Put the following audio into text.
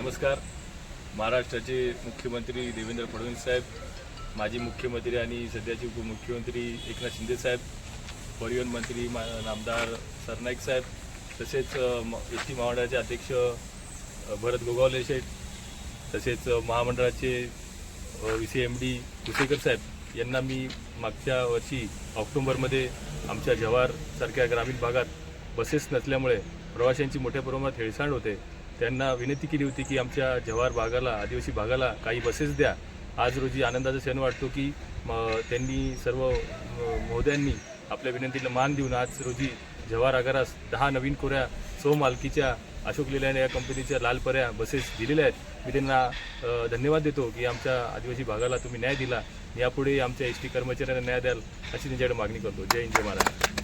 नमस्कार. महाराष्ट्राचे मुख्यमंत्री देवेंद्र फडणवीस साहेब माजी मुख्यमंत्री आणि सध्याचे उपमुख्यमंत्री एकनाथ शिंदे साहेब परिवहन मंत्री मा नामदार सरनाईक साहेब तसेच एस टी महामंडळाचे अध्यक्ष भरत गोगावले शेठ तसेच महामंडळाचे V C M D Kusekar Saheb यांना मी मागच्या वर्षी ऑक्टोंबरमध्ये आमच्या जव्हारसारख्या ग्रामीण भागात बसेस नसल्यामुळे प्रवाशांची मोठ्या प्रमाणात हेळसांड होते. त्यांना विनंती केली होती की आमच्या जव्हार भागाला आदिवासी भागाला काही बसेस द्या. आज रोजी आनंदाचा क्षण वाटतो की त्यांनी सर्व म, महोदयांनी आपल्या विनंतीला मान देऊन आज रोजी जव्हार आगारास दहा नवीन कोऱ्या सो मालकीच्या अशोक लेलँड या कंपनीच्या लाल पऱ्या बसेस दिलेल्या आहेत. मी त्यांना धन्यवाद देतो की आमच्या आदिवासी भागाला तुम्ही न्याय दिला. यापुढे आमच्या एस टी कर्मचाऱ्यांना न्याय द्याल अशी त्यांच्याकडे मागणी करतो. जय हिंद जय महाराज